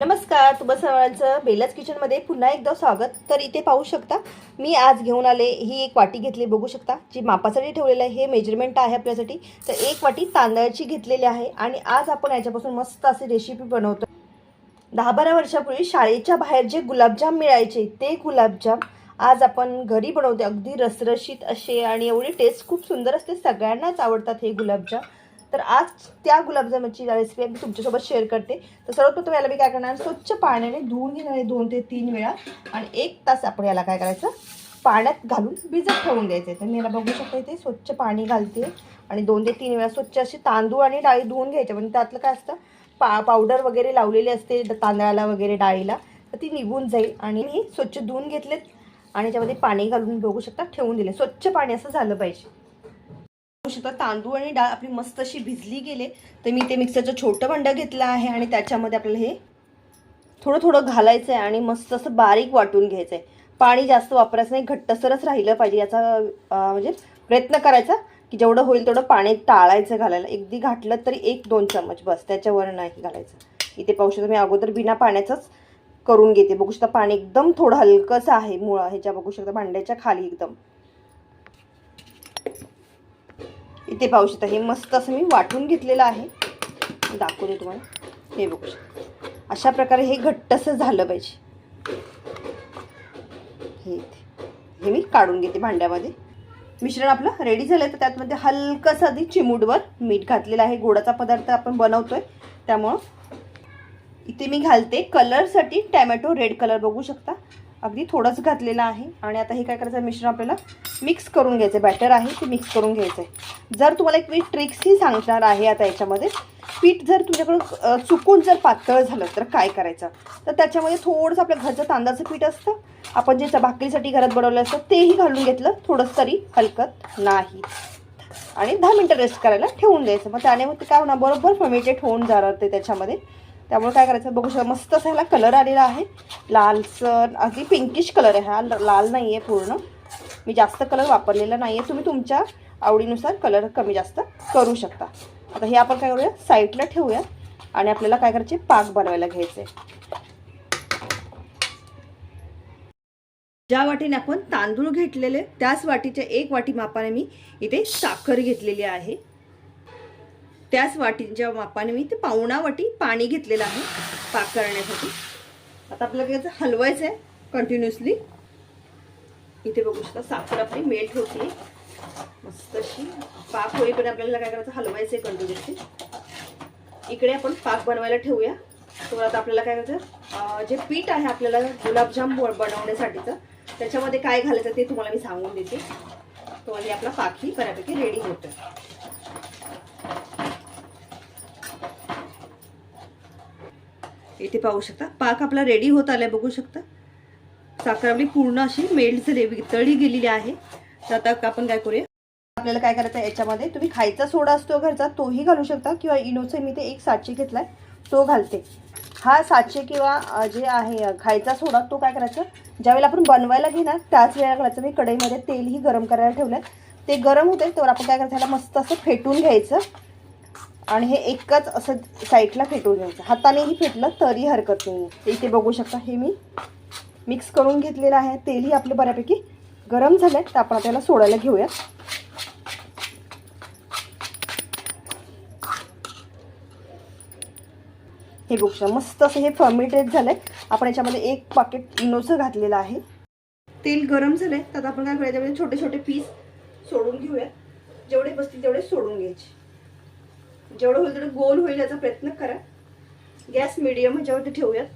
नमस्कार तुम्हा सर्वांचं बेलाच किचनमध्ये पुन्हा एकदा स्वागत. तर इथे पाहू शकता मी आज घेऊन आले ही एक वाटी घेतली बघू शकता जी मापासाठी ठेवलेलं आहे हे मेजरमेंट आहे आपल्यासाठी. तर एक वाटी तांदळाची घेतलेली आहे आणि आज आपण याच्यापासून मस्त अशी रेसिपी बनवतो. दहा बारा वर्षापूर्वी शाळेच्या बाहेर जे गुलाबजाम मिळायचे ते गुलाबजाम आज आपण घरी बनवते. अगदी रसरशीत असे आणि एवढी टेस्ट खूप सुंदर असते. सगळ्यांनाच आवडतात हे गुलाबजाम. तर आज त्या गुलाबजामाची रेसिपी मी तुमच्यासोबत शेअर करते. तर सर्वप्रथम याला मी काय करणार स्वच्छ पाण्याने धुवून घेणार आहे दोन ते तीन वेळा. आणि एक तास आपण याला काय करायचं? पाण्यात घालून भिजत ठेवून द्यायचं तर मी याला बघू शकता इथे स्वच्छ पाणी घालते. आणि दोन ते तीन वेळा स्वच्छ अशी तांदूळ आणि डाळी धुवून घ्यायचे. म्हणजे त्यातलं काय असतं? पा पावडर वगैरे लावलेली असते तांदळाला वगैरे डाळीला. तर ती निघून जाईल. आणि मी स्वच्छ धुवून घेतलेत. आणि त्यामध्ये पाणी घालून बघू शकता ठेवून दिले स्वच्छ पाणी असं झालं पाहिजे. शकता तांदूळ आणि डाळ आपली मस्त अशी भिजली गेले तर मी ते मिक्सरचं छोटं भांडं घेतलं आहे आणि त्याच्यामध्ये आपल्याला हे थोडं थोडं घालायचं आहे आणि मस्त असं बारीक वाटून घ्यायचं आहे पाणी जास्त वापरायचं नाही घट्टसरच राहिलं पाहिजे याचा म्हणजे प्रयत्न करायचा की जेवढं होईल तेवढं पाणी टाळायचं घालायला. एकदी घातलं तरी एक दोन चम्मच बस त्याच्यावर नाही घालायचं. इथे पाहू शकता मी अगोदर बिना पाण्याचंच करून घेते. बघू शकता पाणी एकदम थोडं हलकंसं आहे मुळं ह्याच्या बघू शकता भांड्याच्या खाली एकदम. इथे पाहू शकता हे मस्त असं मी वाटून घेतलेलं आहे. दाखवते तुम्हाला. हे बघू शकता. अशा प्रकारे हे घट्टसं झालं पाहिजे. हे इथे. हे मी काढून घेते भांड्यामध्ये. मिश्रण आपलं रेडी झालं तर त्यातमध्ये हलकंसं आधी चिमूटवर मीठ घातलेलं आहे. गोडाचा पदार्थ आपण बनवतो आहे त्यामुळं इथे मी घालते कलरसाठी टॅमॅटो रेड कलर बघू शकता. अगदी थोडंच घातलेलं आहे. आणि आता हे काय करायचं मिश्रण आपल्याला मिक्स करून घ्यायचं बॅटर आहे ते मिक्स करून घ्यायचं आहे जर तुम्हाला एक मी ट्रिक्सही सांगणार आहे आता याच्यामध्ये पीठ जर तुझ्याकडं चुकून जर पातळ झालं तर काय करायचं? तर त्याच्यामध्ये थोडंसं आपल्या घरचं तांदळाचं पीठ असतं. आपण जे भाकरीसाठी घरात बनवलं असतं तेही घालून घेतलं. थोडंसं तरी हलकत नाही. आणि दहा मिनटं रेस्ट करायला ठेवून द्यायचं. मग त्याने मग ते काय होणार? बरोबर फर्मेटेड होऊन जाणार ते त्याच्यामध्ये. त्यामुळे काय करायचं बघू शकता मस्त असा ह्याला कलर आलेला आहे. लालसर अगदी पिंकिश कलर आहे हा लाल नाही आहे पूर्ण. मी जास्त कलर वापरलेला नाही आहे तुम्ही तुमच्या आवडीनुसार कलर कमी जास्त करू शकता. आता हे आपण काय करूया? साईडला ठेवूया. आणि आपल्याला काय करायचे? पाक बनवायला घ्यायचे. ज्या वाटीने आपण तांदूळ घेतलेले त्याच वाटीच्या एक वाटी मापाने मी इथे साखर घेतलेली आहे. त्याच वाटीच्या मापाने मी ते पावणा वाटी पाणी घेतलेलं आहे पाक करण्यासाठी. आता आपल्याला त्याचं हलवायचं आहे कंटिन्युअसली इथे बघू शकता साखर आपली मेल्ट होती मस्त अशी पाक होईपर्यंत आपल्याला काय करायचं हलवायचं आहे कंटिन्युअसली इकडे आपण पाक बनवायला ठेवूया. तर आता आपल्याला काय करायचं जे पीठ आहे आपल्याला गुलाबजाम ब- बनवण्यासाठीचं त्याच्यामध्ये काय घालायचं ते तुम्हाला मी सांगून देते. तो आणि आपला पाकही बऱ्यापैकी रेडी होतं इथे पाहू शकता. पाक आपला रेडी होत आला बघू शकता. साखर आपली पूर्ण अशी मेल्ट झाली वितळी गेलेली आहे. तर आता आपण काय करूया? आपल्याला काय करायचं आहे याच्यामध्ये? तुम्ही खायचा सोडा असतो घरचा तोही घालू शकता. किंवा इनोचं मी ते एक साचे घेतलाय तो घालते. हा साचे किंवा जे आहे खायचा सोडा तो काय करायचा? ज्यावेळेला आपण बनवायला घेणार त्याच वेळेला घालायचं मी कढईमध्ये तेलही गरम करायला ठेवलं ते गरम होते तर आपण काय करायचं? ह्याला मस्त असं फेटून घ्यायचं. आणि हे एकच असं साईडला फेटून घ्यायचं. हातानेही फेटलं तरी हरकत नाही इथे बघू शकता. हे मी मिक्स करून घेतलेलं आहे. तेलही आपलं बऱ्यापैकी गरम झालं तर आपण त्याला सोडायला घेऊया हे बघू मस्त असं हे फर्मिटेड झालंय. आपण याच्यामध्ये एक पाकिट इनोचं घातलेलं आहे. तेल गरम झालंय. तर आपण काय करायचं छोटे छोटे पीस सोडून घेऊया जेवढे बसतील तेवढे सोडून घ्यायचे. जेवढं होईल तेवढं गोल होईल याचा प्रयत्न करा. गॅस मिडियम ह्याच्यावरती ठेवूयात.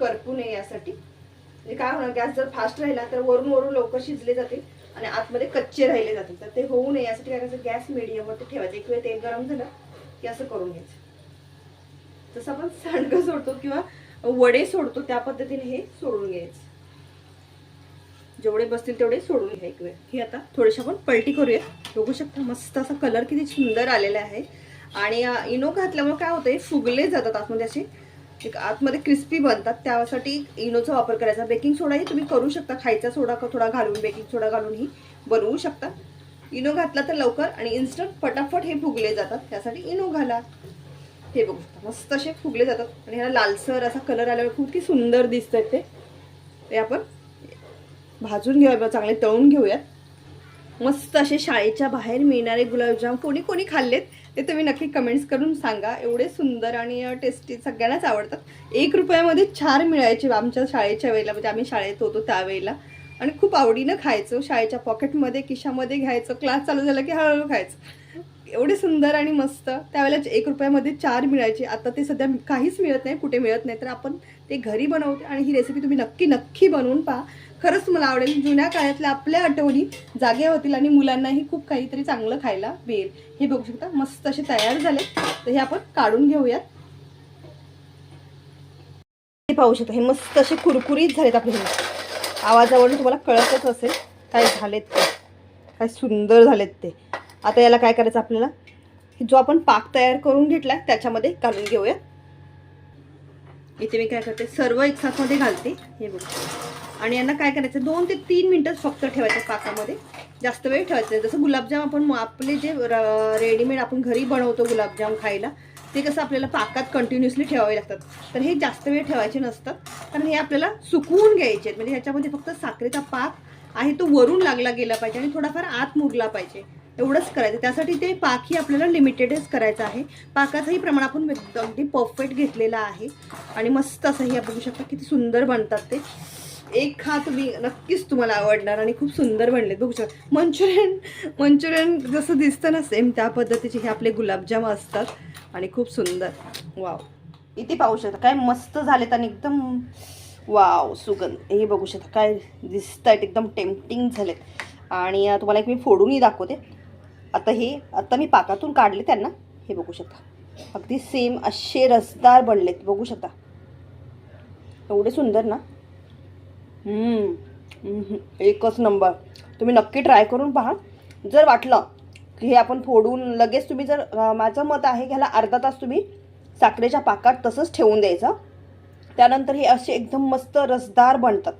करपू नये यासाठी. म्हणजे काय होणार गॅस जर फास्ट राहिला तर वरून वरून लवकर शिजले जातील आणि आतमध्ये कच्चे राहिले जातील तर ते होऊ नये यासाठी काय करायचं गॅस मिडियमवरती ठेवायचं. एक वेळ तेल गरम झालं की असं करून घ्यायचं. जसं आपण सांडगं सोडतो किंवा वडे सोडतो त्या पद्धतीने हे सोडून घ्यायचं. जेवढे बसतील तेवढे सोडून घ्या एक वेळ. ही आता थोडीशी आपण पलटी करूया बघू शकता मस्त असा कलर किती सुंदर आलेला आहे. आणि इनो घातल्यामुळे काय होतं फुगले जातात आतमध्ये असे. एक आतमध्ये क्रिस्पी बनतात. त्यासाठी इनोचा वापर करायचा. बेकिंग सोडाही तुम्ही करू शकता. खायचा सोडा थोडा घालून बेकिंग सोडा घालूनही बनवू शकता. इनो घातला तर लवकर आणि इन्स्टंट फटाफट हे फुगले जातात. त्यासाठी इनो घाला. हे बघू शकता. मस्त असे फुगले जातात. आणि ह्याला लालसर असा कलर आल्यावर खूप की सुंदर दिसतात ते. ते आपण भाजून घेऊया चांगले तळून घेऊयात. मस्त असे शाळेच्या बाहेर मिळणारे गुलाबजाम कोणी कोणी खाल्लेत ते तुम्ही नक्की कमेंट्स करून सांगा. एवढे सुंदर आणि टेस्टी सगळ्यांनाच आवडतात. एक रुपयामध्ये चार मिळायचे आमच्या शाळेच्या वेळेला म्हणजे आम्ही शाळेत होतो त्यावेळेला आणि खूप आवडीनं खायचो. शाळेच्या पॉकेटमध्ये खिशामध्ये घ्यायचं. क्लास चालू झाला की हळूहळू खायचं. एवढे सुंदर आणि मस्त. त्यावेळेला एक रुपयामध्ये चार मिळायचे. आता ते सध्या काहीच मिळत नाही कुठे मिळत नाही. तर आपण ते घरी बनवते आणि ही रेसिपी तुम्ही नक्की नक्की बनवून पहा. खरंच मला आवडेल. जुन्या काळातल्या आपल्या आठवणी जाग्या होतील आणि मुलांनाही खूप काहीतरी चांगलं खायला मिळेल. हे बघू शकता. मस्त असे तयार झाले तर हे आपण काढून घेऊयात. हे पाहू शकता. हे मस्त असे कुरकुरीत झालेत आपले आवाजावरून तुम्हाला कळतच असेल. काय झालेत ते. काय सुंदर झालेत ते. आता याला काय करायचं आपल्याला? जो आपण पाक तयार करून घेतला त्याच्यामध्ये घालून घेऊया. इथे मी काय करते सर्व एकसाथमध्ये घालते. हे बघ. आणि यांना काय करायचं दोन ते तीन मिनटं फक्त ठेवायचं पाकामध्ये. जास्त वेळ ठेवायचं नाही. जसं गुलाबजाम आपण आपले जे रेडीमेड आपण घरी बनवतो गुलाबजाम खायला ते कसं आपल्याला पाकात कंटिन्युअसली ठेवावे लागतात. तर हे जास्त वेळ ठेवायचे नसतात. कारण हे आपल्याला सुकवून घ्यायचे आहेत. म्हणजे ह्याच्यामध्ये फक्त साखरेचा पाक आहे तो वरून लागला गेला पाहिजे आणि थोडाफार आत मुरला पाहिजे. एवढंच करायचं. त्यासाठी ते पाकही आपल्याला लिमिटेडच करायचं आहे. पाकाचंही प्रमाण आपण अगदी परफेक्ट घेतलेलं आहे. आणि मस्त असंही आपण बघू शकता किती सुंदर बनतात ते. एक खा तुम्ही नक्कीच तुम्हाला आवडणार आणि खूप सुंदर बनले बघू शकता. मंचुरियन मंचुरियन जसं दिसतं ना सेम त्या पद्धतीचे हे आपले गुलाबजाम असतात. आणि खूप सुंदर. वाव इथे पाहू शकता. काय मस्त झालेत आणि एकदम वाव सुगंध. हे बघू शकता. काय दिसत आहेत एकदम टेम्पटिंग झालेत. आणि तुम्हाला एक मी फोडूनही दाखवते. आता हे आता मी पाकातून काढले त्यांना हे बघू शकता. अगदी सेम असे रसदार बनलेत बघू शकता. एवढे सुंदर ना? एकच नंबर तुम्ही नक्की ट्राय करून पहा. जर वाटलं की हे आपण फोडून लगेच तुम्ही जर माझं मत आहे की ह्याला अर्धा तास तुम्ही साखरेच्या पाकात तसंच ठेवून द्यायचं. त्यानंतर हे असे एकदम मस्त रसदार बनतात.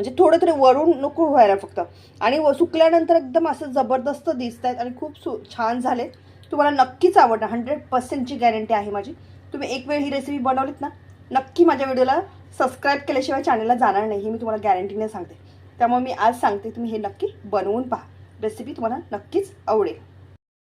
म्हणजे थोडं तरी वरून नको व्हायला फक्त. आणि व सुकल्यानंतर एकदम असं जबरदस्त दिसत आहेत आणि खूप सु छान झाले तुम्हाला नक्कीच आवडणार. हंड्रेड पर्सेंटची गॅरंटी आहे माझी. तुम्ही एक वेळ ही रेसिपी बनवलीत ना नक्की माझ्या व्हिडिओला सबस्क्राईब केल्याशिवाय चॅनलला जाणार नाही. हे मी तुम्हाला गॅरंटीने सांगते. त्यामुळे मी आज सांगते तुम्ही हे नक्की बनवून पहा. रेसिपी तुम्हाला नक्कीच आवडेल.